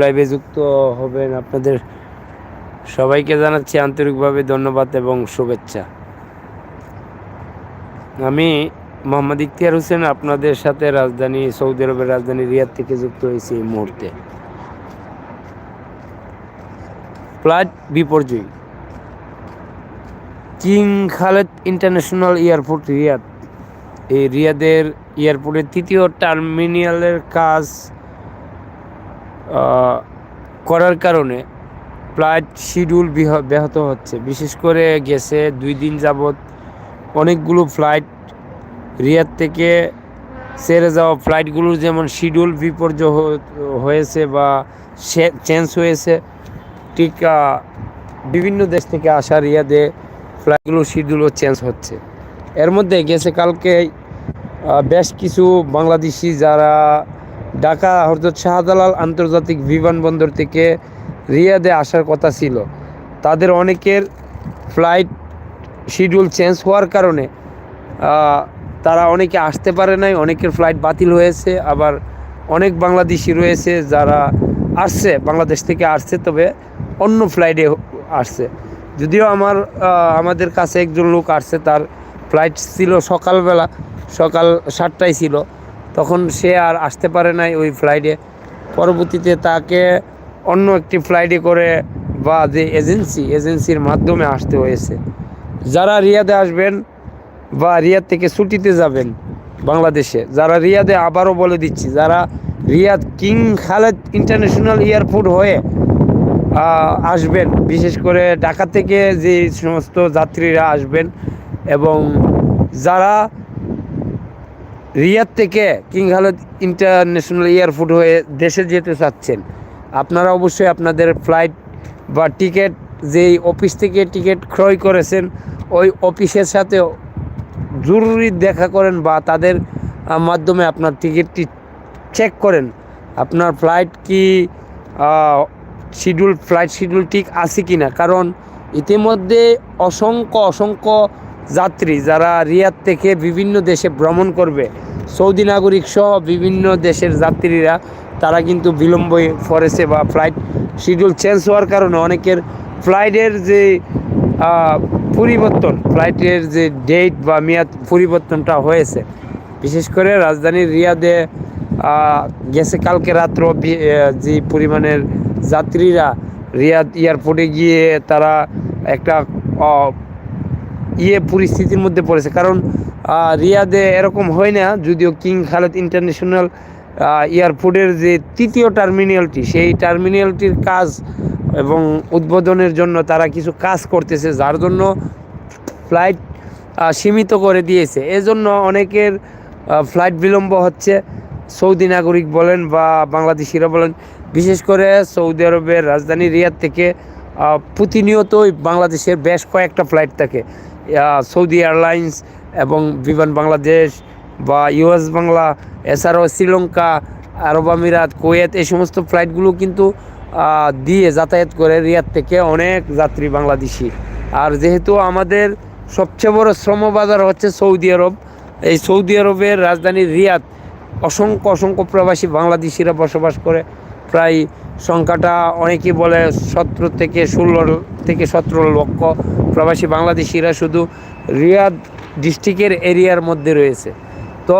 লাইভে যুক্ত হবেন আপনাদের সবাইকে জানাচ্ছি আন্তরিকভাবে ধন্যবাদ এবং শুভেচ্ছা। আমি মোহাম্মদ ইখতিয়ার হোসেন, আপনাদের সাথে রাজধানী, সৌদি আরবের রাজধানী রিয়াদ থেকে যুক্ত হয়েছি এই মুহূর্তে। ফ্লাইট বিপর্যয়। King Khaled international airport, Riyadh. এই রিয়াদের এয়ারপোর্টের তৃতীয় টার্মিনালের কাজ করার কারণে ফ্লাইট শিডিউল ব্যাহত হচ্ছে। বিশেষ করে গেছে দুই দিন যাবৎ অনেকগুলো ফ্লাইট রিয়াদ থেকে সেরে যাওয়া ফ্লাইটগুলোর যেমন শিডিউল বিপর্যয় হয়েছে বা চেঞ্জ হয়েছে, ঠিক বিভিন্ন দেশ থেকে আসা রিয়াদে ফ্লাইটগুলোর শিডিউলও চেঞ্জ হচ্ছে। এর মধ্যে গেছে কালকে বেশ কিছু বাংলাদেশি যারা ঢাকা হরজত শাহজালাল আন্তর্জাতিক বিমানবন্দর থেকে রিয়াদে আসার কথা ছিল। তাদের অনেকের ফ্লাইট শিডিউল চেঞ্জ হওয়ার কারণে তারা অনেকে আসতে পারে নাই, অনেকের ফ্লাইট বাতিল হয়েছে, আবার অনেক বাংলাদেশি রয়েছে যারা আসছে, বাংলাদেশ থেকে আসছে, তবে অন্য ফ্লাইটে আসছে। যদিও আমার আমাদের কাছে একজন লোক আসছে, তার ফ্লাইট ছিল সকালবেলা, সকাল সাতটায় ছিল। তখন সে আর আসতে পারে নাই ওই ফ্লাইটে পরবর্তীতে তাকে অন্য একটি ফ্লাইটে করে বা যে এজেন্সি এজেন্সির মাধ্যমে আসতে হয়েছে। যারা রিয়াদে আসবেন বা রিয়াদ থেকে ছুটিতে যাবেন বাংলাদেশে, যারা রিয়াদে আবারও বলে দিচ্ছি, যারা Riyadh King Khaled international airport হয়ে আসবেন, বিশেষ করে ঢাকা থেকে যে সমস্ত যাত্রীরা আসবেন এবং যারা রিয়াদ থেকে কিং খালেদ ইন্টারন্যাশনাল এয়ারপোর্ট হয়ে দেশে যেতে চাচ্ছেন। আপনারা অবশ্যই আপনাদের ফ্লাইট বা টিকিট, যেই অফিস থেকে টিকিট ক্রয় করেছেন, ওই অফিসের সাথে জরুরি দেখা করেন বা তাদের মাধ্যমে আপনার টিকিটটি চেক করেন। আপনার ফ্লাইট কি শিডিউল ফ্লাইট শিডিউল ঠিক আছে কি না কারণ ইতিমধ্যে অসংখ্য অসংখ্য যাত্রী যারা রিয়াদ থেকে বিভিন্ন দেশে ভ্রমণ করবে সৌদি নাগরিক সহ বিভিন্ন দেশের যাত্রীরা, তারা কিন্তু বিলম্ব পড়েছে বা ফ্লাইট শিডিউল চেঞ্জ হওয়ার কারণে অনেকের ফ্লাইটের যে পরিবর্তন ফ্লাইটের যে ডেট বা মেয়াদ পরিবর্তনটা হয়েছে। বিশেষ করে রাজধানীর রিয়াদে গেছে কালকে রাত্র যে পরিমাণের যাত্রীরা রিয়াদ এয়ারপোর্টে গিয়ে তারা একটা ইয়ে পরিস্থিতির মধ্যে পড়েছে। কারণ রিয়াদে এরকম হয় না, যদিও কিং খালেদ ইন্টারন্যাশনাল এয়ারপোর্টের যে তৃতীয় টার্মিনালটি, সেই টার্মিনালটির কাজ এবং উদ্বোধনের জন্য তারা কিছু কাজ করতেছে, যার জন্য ফ্লাইট সীমিত করে দিয়েছে। এজন্য অনেকের ফ্লাইট বিলম্ব হচ্ছে, সৌদি নাগরিক বলেন বা বাংলাদেশিরা বলেন, বিশেষ করে সৌদি আরবের রাজধানী রিয়াদ থেকে প্রতিনিয়তই বাংলাদেশের বেশ কয়েকটা ফ্লাইট থাকে। সৌদি এয়ারলাইন্স এবং বিমান বাংলাদেশ বা ইউএস বাংলা এছাড়াও শ্রীলঙ্কা, আরব আমিরাত, কুয়েত, এই সমস্ত ফ্লাইটগুলো কিন্তু দিয়ে যাতায়াত করে রিয়াদ থেকে অনেক যাত্রী বাংলাদেশি। আর যেহেতু আমাদের সবচেয়ে বড় শ্রমবাজার হচ্ছে সৌদি আরব, এই সৌদি আরবের রাজধানী রিয়াদ, অসংখ্য অসংখ্য প্রবাসী বাংলাদেশিরা বসবাস করে, প্রায় সংখ্যাটা অনেকেই বলে সতেরো থেকে ষোলো থেকে সতেরো লক্ষ প্রবাসী বাংলাদেশিরা শুধু রিয়াদ ডিস্ট্রিক্টের এরিয়ার মধ্যে রয়েছে। তো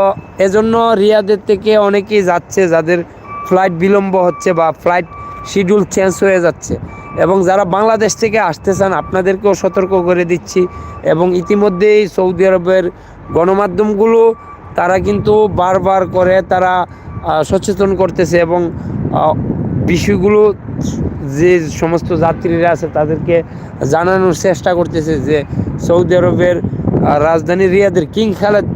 এজন্য রিয়াদের থেকে অনেকেই যাচ্ছে যাদের ফ্লাইট বিলম্ব হচ্ছে বা ফ্লাইট শিডিউল চেঞ্জ হয়ে যাচ্ছে এবং যারা বাংলাদেশ থেকে আসতে চান আপনাদেরকেও সতর্ক করে দিচ্ছি এবং ইতিমধ্যেই সৌদি আরবের গণমাধ্যমগুলো তারা কিন্তু বারবার করে তারা সচেতন করতেছে এবং বিষয়গুলো যে সমস্ত যাত্রীরা আছে তাদেরকে জানানোর চেষ্টা করতেছে যে সৌদি আরবের রাজধানী রিয়াদের কিং খালেদ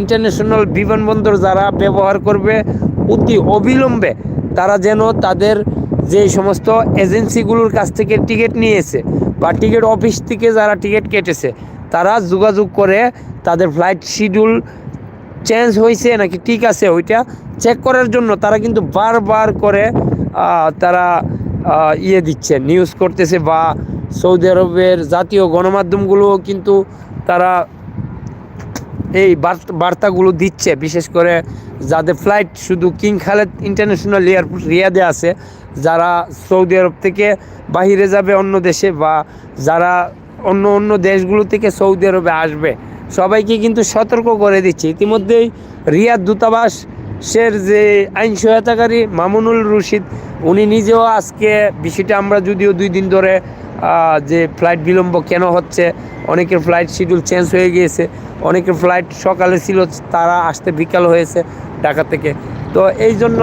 ইন্টারন্যাশনাল বিমানবন্দর যারা ব্যবহার করবে অতি অবিলম্বে তারা যেন তাদের যে সমস্ত এজেন্সিগুলোর কাছ থেকে টিকিট নিয়েছে বা টিকিট অফিস থেকে যারা টিকিট কেটেছে, তারা যোগাযোগ করে তাদের ফ্লাইট শিডিউল চেঞ্জ হয়েছে নাকি ঠিক আছে ওইটা চেক করার জন্য তারা কিন্তু বারবার করে তারা ইয়ে দিচ্ছে নিউজ করতেছে বা সৌদি আরবের জাতীয় গণমাধ্যমগুলোও কিন্তু তারা এই বার্তাগুলো দিচ্ছে, বিশেষ করে যাদের ফ্লাইট শুধু কিং খালেদ ইন্টারন্যাশনাল এয়ারপোর্ট রিয়াদে আছে, যারা সৌদি আরব থেকে বাহিরে যাবে অন্য দেশে বা যারা অন্য অন্য দেশগুলো থেকে সৌদি আরবে আসবে, সবাইকে কিন্তু সতর্ক করে দিচ্ছে। ইতিমধ্যেই রিয়াদ দূতাবাসের যে আইন সহায়তাকারী মামুনুল রশিদ উনি নিজেও আজকে বিষয়টা আমরা যদিও দুই দিন ধরে যে ফ্লাইট বিলম্ব কেন হচ্ছে, অনেকের ফ্লাইট শিডিউল চেঞ্জ হয়ে গিয়েছে, অনেকের ফ্লাইট সকালে ছিল, তারা আসতে বিকাল হয়েছে ঢাকা থেকে। তো এই জন্য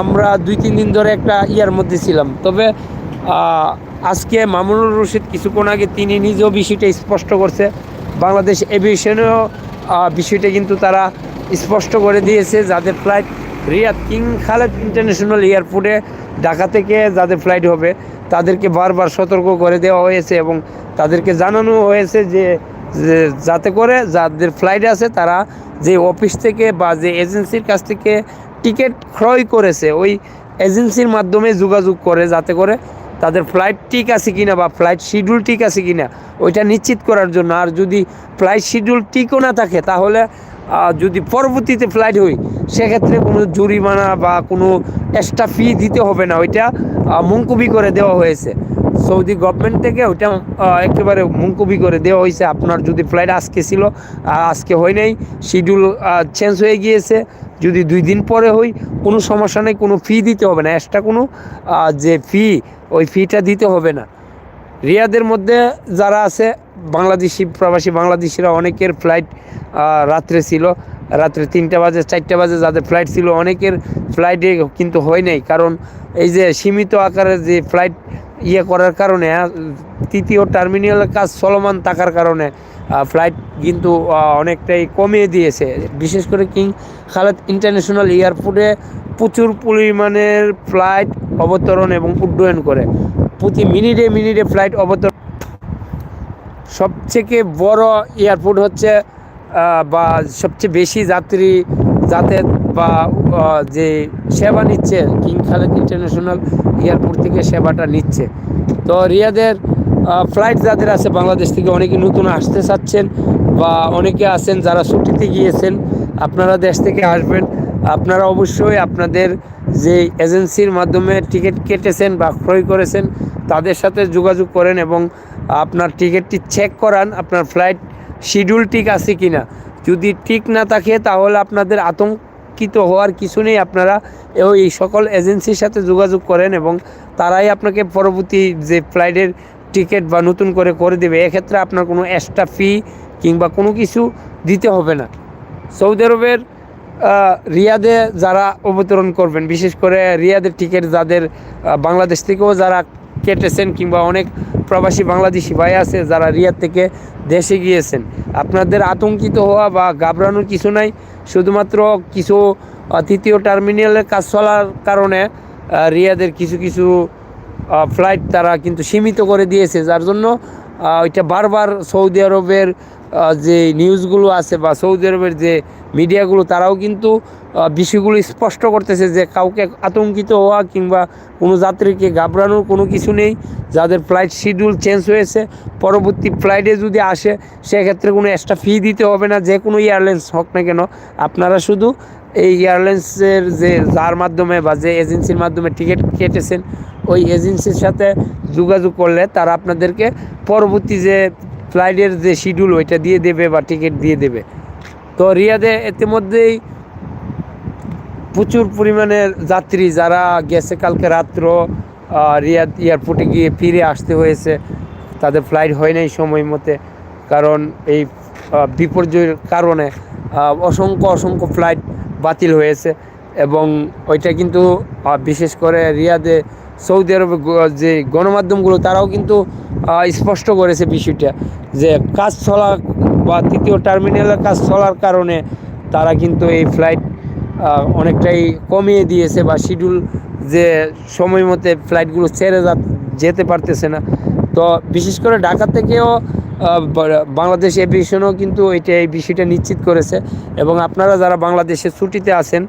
আমরা দুই তিন দিন ধরে একটা ইয়ার মধ্যে ছিলাম। তবে আজকে মামুনুর রশিদ কিছুক্ষণ আগে তিনি নিজেও বিষয়টা স্পষ্ট করছে। বাংলাদেশ এভিয়েশনেও বিষয়টা কিন্তু তারা স্পষ্ট করে দিয়েছে, যাদের flight Riyadh King Khaled international এয়ারপোর্টে ঢাকা থেকে যাদের ফ্লাইট হবে, তাদেরকে বারবার সতর্ক করে দেওয়া হয়েছে এবং তাদেরকে জানানো হয়েছে যে যাতে করে যাদের ফ্লাইট আছে তারা যে অফিস থেকে বা যে এজেন্সির কাছ থেকে টিকিট ক্রয় করেছে, ওই এজেন্সির মাধ্যমে যোগাযোগ করে যাতে করে তাদের ফ্লাইট ঠিক আছে কিনা বা ফ্লাইট শিডিউল ঠিক আছে কিনা, ওইটা নিশ্চিত করার জন্য। আর যদি ফ্লাইট শিডিউল ঠিকও না থাকে, তাহলে যদি পরবর্তীতে ফ্লাইট হই সেক্ষেত্রে কোনো জরিমানা বা কোনো এক্সট্রা ফি দিতে হবে না। ওইটা মুলতবি করে দেওয়া হয়েছে। সৌদি গভর্নমেন্ট থেকে ওইটা একেবারে মুলতবি করে দেওয়া হয়েছে। আপনার যদি ফ্লাইট আজকে ছিল আজকে হয় নাই শিডিউল চেঞ্জ হয়ে গিয়েছে। যদি দুই দিন পরে হই কোনো সমস্যা নেই, কোনো ফি দিতে হবে না। এক্সট্রা কোনো যে ফি ওই ফিটা দিতে হবে না। রিয়াদের মধ্যে যারা আছে বাংলাদেশি প্রবাসী, বাংলাদেশিরা অনেকের ফ্লাইট রাত্রে ছিল। রাত্রে তিনটা বাজে, চারটা বাজে যাদের ফ্লাইট ছিল, অনেকের ফ্লাইটে কিন্তু হয় নাই। কারণ এই যে সীমিত আকারে যে ফ্লাইট ইয়ে করার কারণে তৃতীয় টার্মিনালের কাজ চলমান থাকার কারণে ফ্লাইট কিন্তু অনেকটাই কমিয়ে দিয়েছে। বিশেষ করে কিং খালেদ ইন্টারন্যাশনাল এয়ারপোর্টে প্রচুর পরিমাণের ফ্লাইট অবতরণ এবং উড্ডয়ন করে। প্রতি মিনিটে মিনিটে ফ্লাইট অবতরণ সবথেকে বড় এয়ারপোর্ট হচ্ছে বা সবচেয়ে বেশি যাত্রী, যাতায়াত বা যে সেবা নিচ্ছে কিং খালেদ ইন্টারন্যাশনাল এয়ারপোর্ট থেকে সেবাটা নিচ্ছে। তো রিয়াদের ফ্লাইট যাদের আছে বাংলাদেশ থেকে অনেকে নতুন আসতে চাচ্ছেন বা অনেকে আছেন যারা ছুটিতে গিয়েছেন, আপনারা দেশ থেকে আসবেন। আপনারা অবশ্যই আপনাদের যে এজেন্সির মাধ্যমে টিকিট কেটেছেন বা ক্রয় করেছেন, তাদের সাথে যোগাযোগ করেন এবং আপনার টিকিটটি চেক করান, আপনার ফ্লাইট শিডিউল ঠিক আছে কি না যদি ঠিক না থাকে, তাহলে আপনাদের আতঙ্কিত হওয়ার কিছু নেই। আপনারা এই সকল এজেন্সির সাথে যোগাযোগ করেন এবং তারাই আপনাকে পরবর্তী যে ফ্লাইটের টিকিট বা নতুন করে করে দেবে, এক্ষেত্রে আপনার কোনো এক্সট্রা ফি কিংবা কোনো কিছু দিতে হবে না। সৌদি আরবের রিয়াদে যারা অবতরণ করবেন, বিশেষ করে রিয়াদের টিকিট যাদের বাংলাদেশ থেকেও যারা কেটেছেন কিংবা অনেক প্রবাসী বাংলাদেশি ভাই আছে যারা রিয়াদ থেকে দেশে গিয়েছেন। আপনাদের আতঙ্কিত হওয়া বা ঘাবড়ানোর কিছু নাই, শুধুমাত্র কিছু তৃতীয় টার্মিনালের কাজ চলার কারণে রিয়াদের কিছু কিছু ফ্লাইট তারা কিন্তু সীমিত করে দিয়েছে, যার জন্য ওইটা বারবার সৌদি আরবের যে নিউজগুলো আছে বা সৌদি আরবের যে মিডিয়াগুলো তারাও কিন্তু বিষয়গুলো স্পষ্ট করতেছে যে কাউকে আতঙ্কিত হওয়া কিংবা কোনো যাত্রীকে ঘাবড়ানোর কোনো কিছু নেই। যাদের ফ্লাইট শিডিউল চেঞ্জ হয়েছে, পরবর্তী ফ্লাইটে যদি আসে, সেক্ষেত্রে কোনো এক্সট্রা ফি দিতে হবে না, যে কোনো এয়ারলাইন্স হোক না কেন। আপনারা শুধু এই এয়ারলাইন্সের যে, যার মাধ্যমে বা যে এজেন্সির মাধ্যমে টিকিট কেটেছেন, ওই এজেন্সির সাথে যোগাযোগ করলে তারা আপনাদেরকে পরবর্তী যে ফ্লাইটের যে শিডিউল ওইটা দিয়ে দেবে বা টিকিট দিয়ে দেবে। তো রিয়াদে ইতিমধ্যেই প্রচুর পরিমাণের যাত্রী যারা গেছে কালকে রাত্র রিয়াদ এয়ারপোর্টে গিয়ে ফিরে আসতে হয়েছে। তাদের ফ্লাইট হয় নাই সময় মতে, কারণ এই বিপর্যয়ের কারণে অসংখ্য অসংখ্য ফ্লাইট বাতিল হয়েছে। এবং ওইটা কিন্তু বিশেষ করে রিয়াদে সৌদি আরবে যে গণমাধ্যমগুলো, তারাও কিন্তু স্পষ্ট করেছে বিষয়টা যে কাজ চলা বা তৃতীয় টার্মিনালের কাজ চলার কারণে তারা কিন্তু এই ফ্লাইট অনেকটাই কমিয়ে দিয়েছে বা শিডিউল যে সময় মতে ফ্লাইটগুলো ছেড়ে যা, যেতে পারতেছে না। তো বিশেষ করে ঢাকা থেকেও বাংলাদেশ এভিয়েশনও কিন্তু এটা এই বিষয়টা নিশ্চিত করেছে। এবং আপনারা যারা বাংলাদেশে ছুটিতে আছেন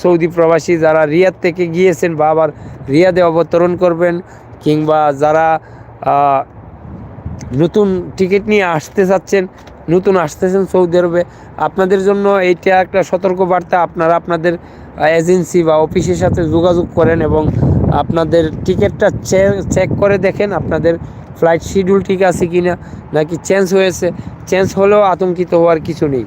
সৌদি প্রবাসী যারা রিয়াদ থেকে গিয়েছেন বা আবার রিয়াদে অবতরণ করবেন কিংবা যারা নতুন টিকিট নিয়ে আসতে চাচ্ছেন নতুন আসতেছেন সৌদি আরবে। আপনাদের জন্য এইটা একটা সতর্কবার্তা। আপনারা আপনাদের এজেন্সি বা অফিসের সাথে যোগাযোগ করেন এবং আপনাদের টিকিটটা চেক করে দেখেন আপনাদের ফ্লাইট শিডিউল ঠিক আছে কি না নাকি চেঞ্জ হয়েছে। চেঞ্জ হলেও আতঙ্কিত হওয়ার কিছু নেই।